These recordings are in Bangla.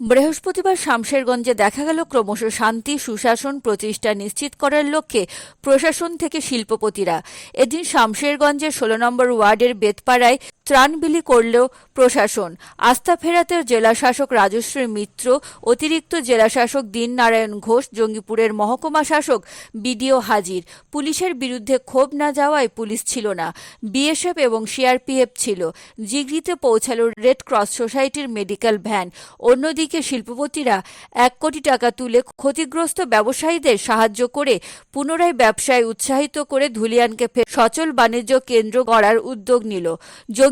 বৃহস্পতিবার শামশেরগঞ্জে দেখা গেল ক্রমশ শান্তি, সুশাসন প্রতিষ্ঠা নিশ্চিত করার লক্ষ্যে প্রশাসন থেকে শিল্পপতিরা। এদিন শামশেরগঞ্জের ষোলো নম্বর ওয়ার্ডের বেতপাড়ায় ত্রাণ বিলি করল প্রশাসন। আস্থা ফেরাতে জেলাশাসক রাজশ্রী মিত্র, অতিরিক্ত জেলাশাসক দীন নারায়ণ ঘোষ, জঙ্গিপুরের মহকুমা শাসক বিডিও হাজির। পুলিশের বিরুদ্ধে ক্ষোভ না যাওয়ায় পুলিশ ছিল না। বিএসএফ এবং সিআরপিএফ ছিল। জিগরিতে পৌঁছালো রেড ক্রস সোসাইটির মেডিকেল ভ্যান। অন্যদিকে শিল্পপতিরা এক কোটি টাকা তুলে ক্ষতিগ্রস্ত ব্যবসায়ীদের সাহায্য করে পুনরায় ব্যবসায় উৎসাহিত করে ধুলিয়ানকে সচল বাণিজ্য কেন্দ্র গড়ার উদ্যোগ নিল।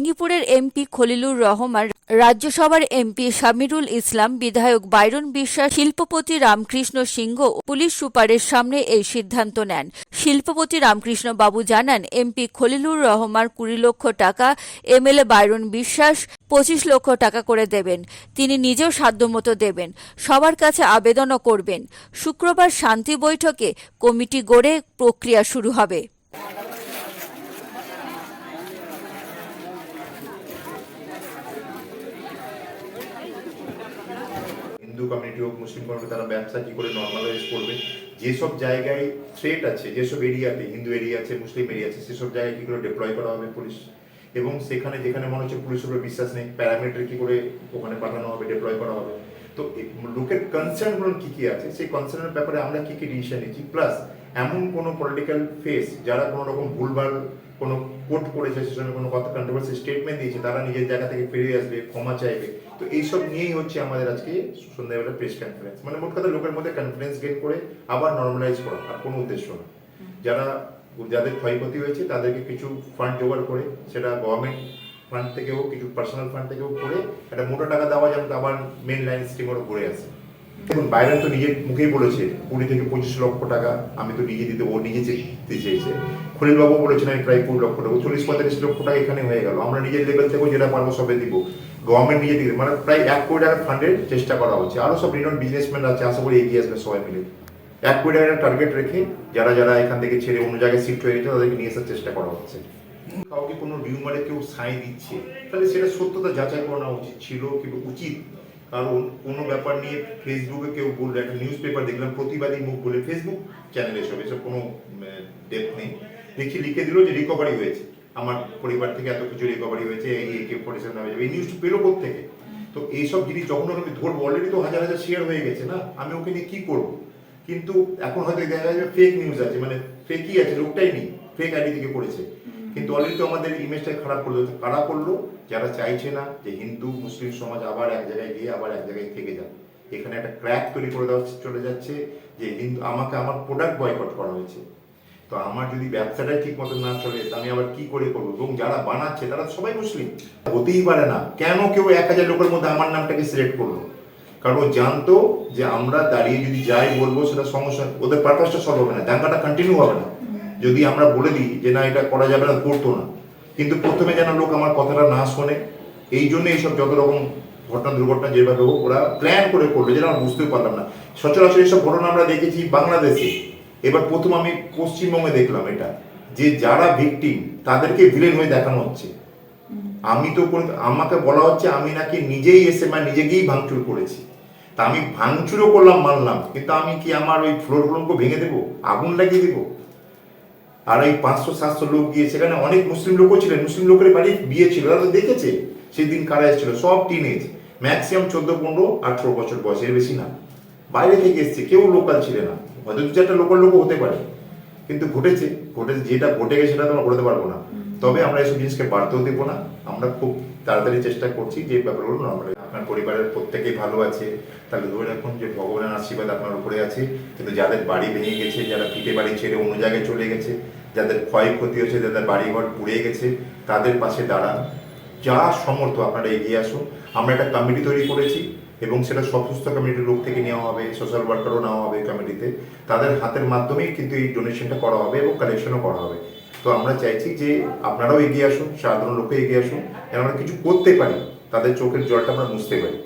জঙ্গিপুরের এমপি খলিলুর রহমান, রাজ্যসভার এমপি শামিরুল ইসলাম, বিধায়ক বাইরন বিশ্বাস, শিল্পপতি রামকৃষ্ণ সিংহ পুলিশ সুপারের সামনে এই সিদ্ধান্ত নেন। শিল্পপতি রামকৃষ্ণ বাবু জানান, এমপি খলিলুর রহমান কুড়ি লক্ষ টাকা, এমএলএ বাইরন বিশ্বাস পঁচিশ লক্ষ টাকা করে দেবেন। তিনি নিজেও সাধ্যমতো দেবেন। সবার কাছে আবেদনও করবেন। শুক্রবার শান্তি বৈঠকে কমিটি গড়ে প্রক্রিয়া শুরু হবে। হিন্দু কমিউনিটি হোক, মুসলিম কমিউনিটি তারা ব্যবসা কি করে নর্মালাইজ করবে? যেসব জায়গায় থ্রেট আছে, যেসব এরিয়াতে হিন্দু এরিয়া আছে, মুসলিম এরিয়া আছে, সেসব জায়গায় কী করে ডিপ্লয় করা হবে পুলিশ এবং সেখানে, যেখানে মনে হচ্ছে পুলিশের উপরে বিশ্বাস নেই প্যারামিটার কী করে ওখানে পাঠানো হবে ডিপ্লয় করা হবে? তো লোকের কনসার্নগুলো কী কী আছে? সেই কনসার্নের ব্যাপারে আমরা কী কী ডিসিশন নিচ্ছি? প্লাস এমন কোনো পলিটিক্যাল ফেস যারা কোনো রকম ভুলভাল কোনো কোট করেছে সেখানে কোনো কথা কন্ট্রোভার্সি স্টেটমেন্ট দিয়েছে, তারা নিজের জায়গা থেকে ফিরে আসবে, ক্ষমা চাইবে। তো এইসব নিয়েই হচ্ছে আমাদের আজকে সন্ধ্যাবেলা প্রেস কনফারেন্স মানে মোট কথা লোকের মধ্যে কনফিডেন্স গেট করে আবার নর্মালাইজ করা, আর কোনো উদ্দেশ্য না। যারা, যাদের ক্ষয়ক্ষতি হয়েছে, তাদেরকে কিছু ফান্ড জোগাড় করে, সেটা গভর্নমেন্ট ফান্ড থেকে হোক কিছু পার্সোনাল ফান্ড থেকেও করে, একটা মোটা টাকা দেওয়া যেন আবার মেন লাইন স্ট্রিমেরও ঘুরে আসে। দেখুন, বাইরে তো নিজের মুখেই বলেছে, কুড়ি থেকে পঁচিশ লক্ষ টাকা আমি তো নিজে দিতে, ও নিজে দিতে চেয়েছে। খলিল বাবু বলেছেন, আমি প্রায় কুড়ি লক্ষ টাকা চল্লিশ পঁয়তাল্লিশ লক্ষ টাকা এখানে হয়ে গেল। আমরা নিজের লেভেল থেকেও যেটা পারব সবে দিব। গভর্নমেন্ট নিজে দিবে মানে প্রায় এক কোটি টাকার ফান্ডের চেষ্টা করা হচ্ছে। আরও সব রিনোন বিজনেসম্যান আছে, আশা করি এগিয়ে আসবে সবাই মিলে। এক কোটি টাকার টার্গেট রেখে যারা যারা এখান থেকে ছেড়ে অন্য জায়গায় শিফট হয়ে গেছে, তাদেরকে নিয়ে আসার চেষ্টা করা হচ্ছে। কাউকে কোনো রিউমারে কেউ সাই দিচ্ছে, তাহলে সেটা সত্যতা যাচাই করা উচিত, ছিল কিংবা উচিত? কারণ কোনো ব্যাপার নিয়ে ফেসবুকে কেউ বলল, একটা নিউজ পেপার দেখলাম, প্রতিবাদী মুখ বলে ফেসবুক চ্যানেলে সব, এসব কোনো ডেপ নেই। দেখি লিখে দিল যে রিকভারি হয়েছে। আমার পরিবার থেকে এত কিছু রিকভারি হয়েছে, এই কে সেভেন হয়ে যাবে, এই নিউজটা পেল থেকে তো এইসব জিনিস যখন আমি ধরবো অলরেডি তো হাজার হাজার শেয়ার হয়ে গেছে না, আমি ওকে নিয়ে কি করব? কিন্তু এখন হয়তো দেখা যাবে ফেক নিউজ আছে মানে ফেকই আছে, লোকটাই নেই ফেক আইডি থেকে করেছে কিন্তু অলরেডি তো আমাদের ইমেজটা খারাপ করল। কারা করল? যারা চাইছে না যে হিন্দু, মুসলিম সমাজ আবার এক জায়গায় গিয়ে আবার এক জায়গায় থেকে যাক। এখানে একটা ক্র্যাক তৈরি করে দেওয়া চলে যাচ্ছে যে হিন্দু, আমাকে আমার প্রোডাক্ট বয়কট করা হয়েছে। তো আমার যদি ব্যবসাটাই ঠিক মতো না চলে আমি আবার কি করে করব? এবং যারা বানাচ্ছে, তারা সবাই মুসলিম। হতেই পারে না। কেন কেউ এক হাজার লোকের মধ্যে আমার নামটাকে সিলেক্ট করল? কারণ ও জানতো যে আমরা দাঁড়িয়ে যদি যাই বলব, সেটা সমস্যা, ওদের পারপাসটা সলভ হবে না, দাঙ্গাটা কন্টিনিউ হবে না। যদি আমরা বলে দিই যে না, এটা করা যাবে না, করতো না। কিন্তু প্রথমে যেন লোক আমার কথাটা না শোনে, এই জন্য এইসব যত রকম ঘটনা, দুর্ঘটনা যেভাবে হোক, ওরা প্ল্যান করে করল, যেটা আমরা বুঝতেও পারলাম না। সচরাচর এইসব ঘটনা আমরা দেখেছি বাংলাদেশে। এবার প্রথম আমি পশ্চিমবঙ্গে দেখলাম এটা, যে যারা ভিকটিম তাদেরকে ভিলেন হয়ে দেখানো হচ্ছে। আমি তো আমাকে বলা হচ্ছে আমি নাকি নিজেই এসে মানে নিজে গিয়েই ভাঙচুর করেছি। তা আমি ভাঙচুরও করলাম, মানলাম। কিন্তু আমি কি আমার ওই ফ্লোরগুলোকে ভেঙে দেবো? আগুন লাগিয়ে দেবো? আর এই পাঁচশো সাতশো লোক গিয়ে সেখানে অনেক মুসলিম লোকও ছিলেন। মুসলিম লোকের বাড়ি বিয়ে ছিল। তারা তো দেখেছে সেদিন কারা এসেছিল। সব টিনেজ ম্যাক্সিমাম চোদ্দ পনেরো আঠেরো বছর বয়সের বেশি না। বাইরে থেকে এসছে। কেউ লোকাল ছিল না। হয়তো দু চারটা লোকাল লোকও হতে পারে। কিন্তু ঘটেছে। ঘটেছে যেটা ঘটে গেছে সেটা তো আমরা করতে পারব না। তবে আমরা এইসব জিনিসকে বাড়তেও দেবো না। আমরা খুব তাড়াতাড়ি চেষ্টা করছি যে ব্যাপারগুলো নর্মাল আপনার পরিবারের প্রত্যেকেই ভালো আছে, তাহলে ধরে রাখুন যে ভগবানের আশীর্বাদ আপনার উপরে আছে, কিন্তু যাদের বাড়ি ভেঙে গেছে, যারা পিঠে বাড়ি ছেড়ে অন্য জায়গায় চলে গেছে, যাদের ক্ষয়ক্ষতি হয়েছে, যাদের বাড়িঘর পুড়ে গেছে, তাদের পাশে দাঁড়ান। যা সমর্থ আপনারা এগিয়ে আসুন। আমরা একটা কমিটি তৈরি করেছি এবং সেটা সমস্ত কমিটির লোক থেকে নেওয়া হবে সোশ্যাল ওয়ার্কারও নেওয়া হবে কমিটিতে তাদের হাতের মাধ্যমেই কিন্তু এই ডোনেশনটা করা হবে এবং কালেকশনও করা হবে। তো আমরা চাইছি যে আপনারাও এগিয়ে আসুন, সাধারণ লোকে এগিয়ে আসুন, যেন আমরা কিছু করতে পারি। তাদের চোখের জলটা আমরা মুছতে পারি।